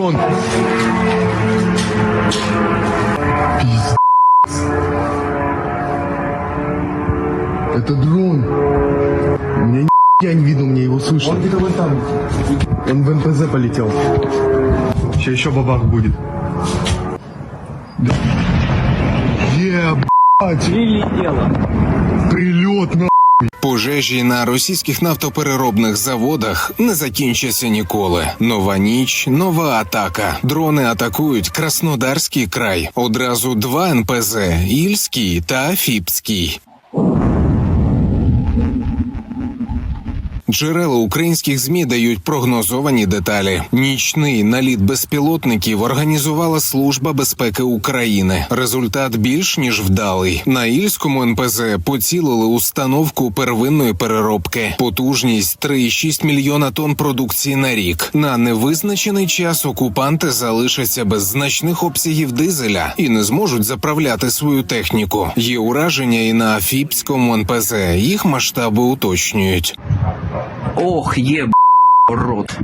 дрон. Пиздец. Это дрон. У меня я не видно, мне его слышно. Он где-то вон там. Он в НПЗ полетел. Сейчас еще бабах будет. Ебать. Прилет на. Пожежі на російських нафтопереробних заводах не закінчаться ніколи. Нова ніч, нова атака. Дрони атакують Краснодарський край. Одразу два НПЗ Ільський та Афіпський. Джерела українських змі дають прогнозовані деталі. Нічний наліт безпілотників організувала служба безпеки України. Результат більш ніж вдалий. На ільському НПЗ поцілили установку первинної переробки. Потужність 3,6 мільйона тонн продукції на рік. На невизначений час окупанти залишаться без значних обсягів дизеля і не зможуть заправляти свою техніку. Є ураження і на Афіпському НПЗ. Їх масштаби уточнюють. Ох, є б**, рот.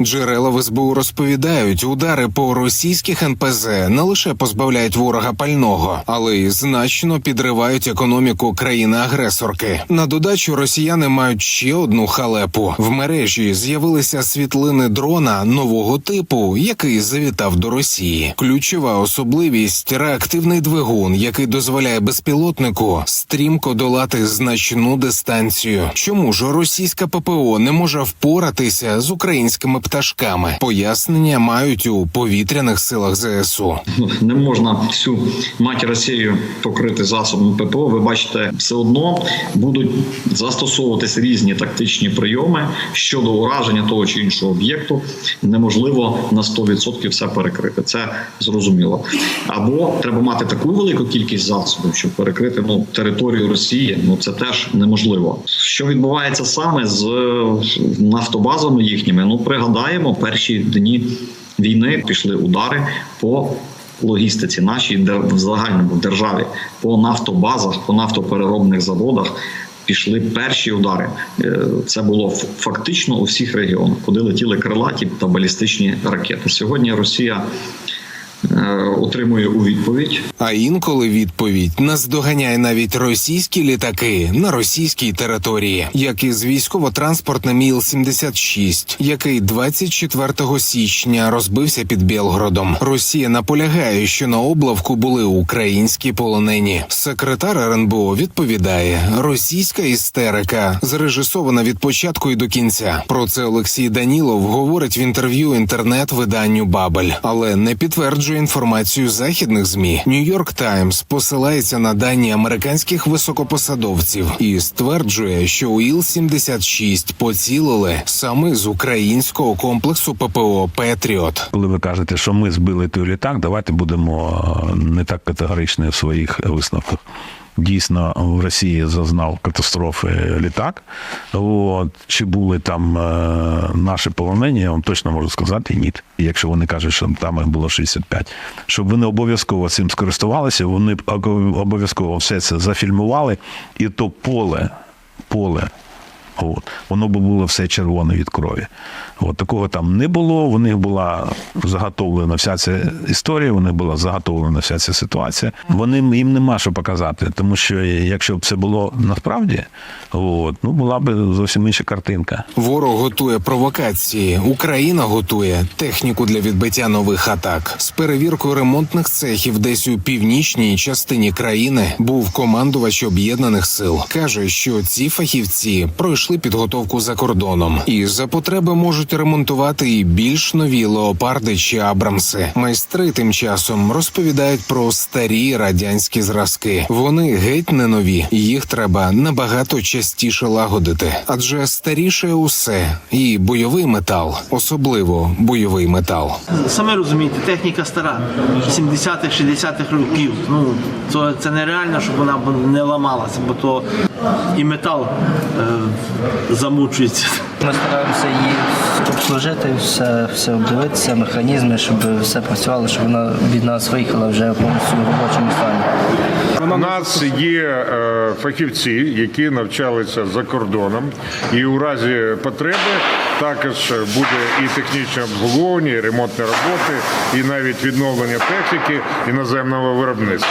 Джерела в СБУ розповідають, удари по російських НПЗ не лише позбавляють ворога пального, але й значно підривають економіку країни-агресорки. На додачу росіяни мають ще одну халепу. В мережі з'явилися світлини дрона нового типу, який завітав до Росії. Ключова особливість реактивний двигун, який дозволяє безпілотнику стрімко долати значну дистанцію. Чому ж російська ППО не може впоратися з українськими пташками? Пояснення мають у повітряних силах ЗСУ. Не можна всю мать Росію покрити засобами ППО. Ви бачите, все одно будуть застосовуватись різні тактичні прийоми щодо ураження того чи іншого об'єкту. Неможливо на 100% все перекрити. Це зрозуміло. Або треба мати таку велику кількість засобів, щоб перекрити ну територію Росії. Ну це теж неможливо. Що відбувається саме з нафтобазами їхніми? Ну пригадаємо перші дні війни пішли удари по логістиці нашій в загальному державі по нафтобазах, по нафтопереробних заводах. Пішли перші удари. Е, Це було фактично у всіх регіонах, куди летіли крилаті та балістичні ракети. Сьогодні Росія отримує у відповідь А інколи відповідь наздоганяє навіть російські літаки на російській території, як із військово-транспортним Іл-76, який 24 січня розбився під Білгородом. Росія наполягає, що на облавку були українські полонені. Секретар РНБО відповідає: російська істерика зрежисована від початку і до кінця. Про це Олексій Данілов говорить в інтерв'ю інтернет-виданню Бабель, але не підтверджує інформацію західних змі. Нью-Йорк Таймс посилається на дані американських високопосадовців і стверджує, що у Іл-76 поцілили саме з українського комплексу ППО Петріот. Коли ви кажете, що ми збили той літак, давайте будемо е, не так категоричні в своїх висновках. Дійсно, в Росії зазнав катастрофи літак. От, чи були там е, наші полонені, я вам точно можу сказати, ні. Якщо вони кажуть, що там їх було 65. Щоб вони обов'язково цим скористувалися, вони обов'язково все це зафільмували, і то поле, поле От. Воно б було все червоне від крові. От такого там не було. У них була заготовлена вся ця історія, у них була заготовлена вся ця ситуація. Вони їм нема що показати, тому що якщо б це було насправді, от, ну була б зовсім інша картинка. Ворог готує провокації. Україна готує техніку для відбиття нових атак. З перевіркою ремонтних цехів десь у північній частині країни був командувач об'єднаних сил. каже, що ці фахівці пройшли підготовку за кордоном і за потреби можуть ремонтувати і більш нові леопарди чи абрамси. Майстри тим часом розповідають про старі радянські зразки. Вони геть не нові. Їх треба набагато частіше лагодити, адже старіше усе, і бойовий метал, особливо бойовий метал. Самі розумієте, техніка стара, 70-х, 60-х років. Ну, то це нереально, щоб вона не ламалася, бо то і метал е, замучується. Ми стараємося її обслужити, все, все обдивитися, механізми, щоб все працювало, щоб вона від нас виїхала вже повністю в робочому стані. У нас є е, фахівці, які навчалися за кордоном, і у разі потреби також буде і технічне обслуговування, і ремонтні роботи, і навіть відновлення техніки іноземного виробництва.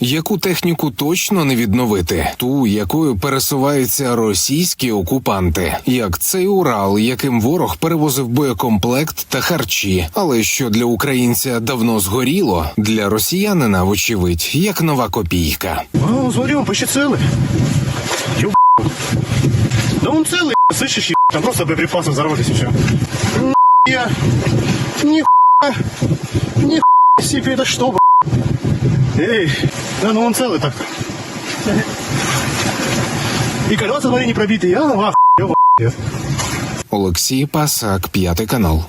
Яку техніку точно не відновити? Ту, якою пересуваються російські окупанти, як цей Урал, яким ворог перевозив боєкомплект та харчі. Але що для українця давно згоріло, для росіянина, вочевидь, як нова копійка. Ну, смотри, он почти целый. Ёб... Да он целый, слышишь, еб... там просто боеприпасы взорвались и все. Я... Нихуя... Нихуя себе, это что, б***? Эй, да ну он целый так-то. И колеса, смотри, не пробитые, а? Ах, ёб... Олексій Пасак, п'ятий канал.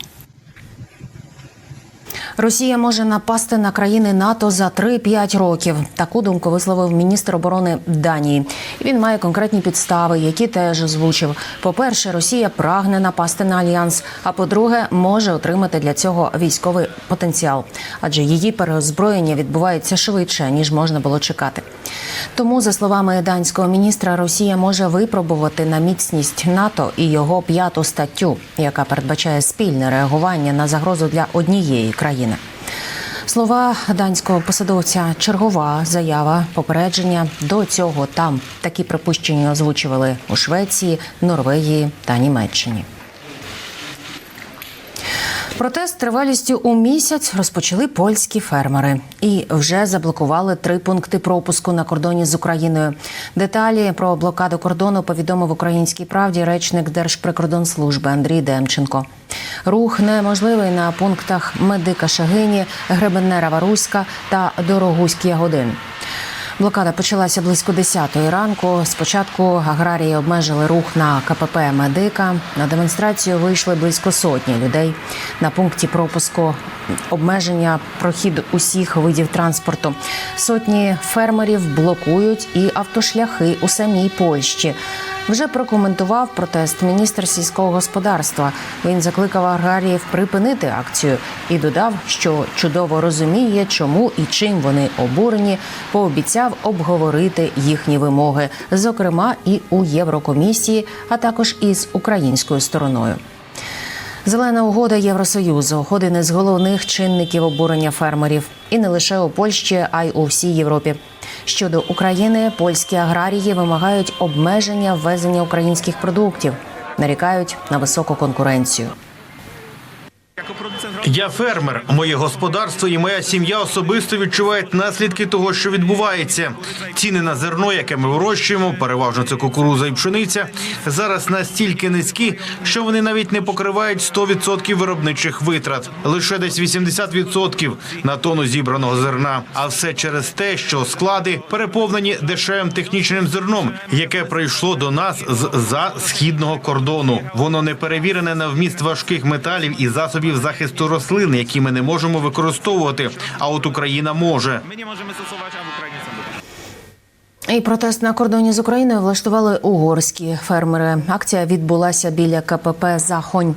Росія може напасти на країни НАТО за 3-5 років. Таку думку висловив міністр оборони Данії. Він має конкретні підстави, які теж озвучив. По-перше, Росія прагне напасти на альянс. А по-друге, може отримати для цього військовий потенціал, адже її переозброєння відбувається швидше ніж можна було чекати. Тому, за словами данського міністра, Росія може випробувати на міцність НАТО і його п'яту статтю, яка передбачає спільне реагування на загрозу для однієї країни. Слова данського посадовця чергова заява попередження до цього там такі припущення озвучували у Швеції, Норвегії та Німеччині. Протест тривалістю у місяць розпочали польські фермери і вже заблокували три пункти пропуску на кордоні з Україною. Деталі про блокаду кордону повідомив українській правді речник Держприкордонслужби Андрій Демченко. Рух неможливий на пунктах Медика Шагині, Гребеннера Варуська та Дорогуськ Ягодин. Блокада почалася близько 10-ї ранку. Спочатку аграрії обмежили рух на КПП Медика. На демонстрацію вийшли близько сотні людей. На пункті пропуску обмеження прохід усіх видів транспорту. Сотні фермерів блокують і автошляхи у самій Польщі. Вже прокоментував протест міністр сільського господарства. Він закликав аграріїв припинити акцію і додав, що чудово розуміє, чому і чим вони обурені. Пообіцяв обговорити їхні вимоги, зокрема і у Єврокомісії, а також із українською стороною. Зелена угода Євросоюзу один із головних чинників обурення фермерів, і не лише у Польщі, а й у всій Європі. Щодо України, польські аграрії вимагають обмеження ввезення українських продуктів, нарікають на високу конкуренцію. Я фермер. Моє господарство і моя сім'я особисто відчувають наслідки того, що відбувається. Ціни на зерно, яке ми вирощуємо, переважно це кукуруза і пшениця, зараз настільки низькі, що вони навіть не покривають 100% виробничих витрат, лише десь 80% на тонну зібраного зерна. А все через те, що склади переповнені дешевим технічним зерном, яке прийшло до нас з за східного кордону. Воно не перевірене на вміст важких металів і засобів захисту рослин, які ми не можемо використовувати. А от Україна може. Мині можемо сусувати в Україні І протест на кордоні з Україною влаштували угорські фермери. Акція відбулася біля КПП Захонь.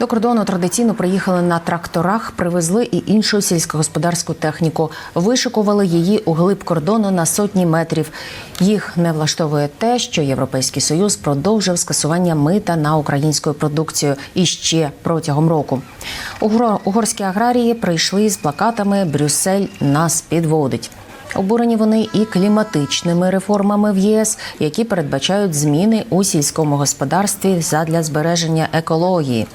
До кордону традиційно приїхали на тракторах, привезли і іншу сільськогосподарську техніку. Вишикували її у глиб кордону на сотні метрів. Їх не влаштовує те, що Європейський Союз продовжив скасування мита на українську продукцію іще протягом року. Угорські аграрії прийшли з плакатами Брюссель нас підводить. Обурені вони і кліматичними реформами в єС, які передбачають зміни у сільському господарстві задля збереження екології.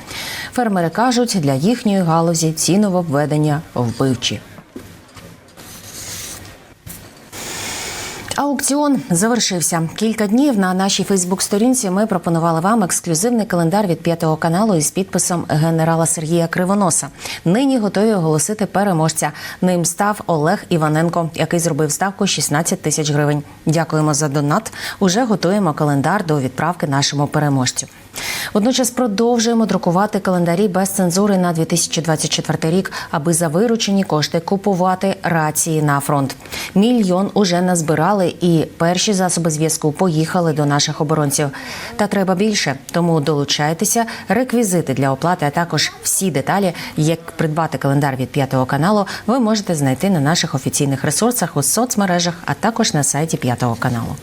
Фермери кажуть, для їхньої галузі ці нововведення вбивчі. Аукціон завершився. Кілька днів на нашій Фейсбук-сторінці ми пропонували вам ексклюзивний календар від п'ятого каналу із підписом генерала Сергія Кривоноса. Нині готові оголосити переможця. Ним став Олег Іваненко, який зробив ставку 16 тисяч гривень. Дякуємо за донат. Уже готуємо календар до відправки нашому переможцю. Водночас продовжуємо друкувати календарі без цензури на 2024 рік, аби за виручені кошти купувати рації на фронт. Мільйон уже назбирали, і перші засоби зв'язку поїхали до наших оборонців. Та треба більше, тому долучайтеся. Реквізити для оплати, а також всі деталі, як придбати календар від п'ятого каналу, ви можете знайти на наших офіційних ресурсах у соцмережах, а також на сайті п'ятого каналу.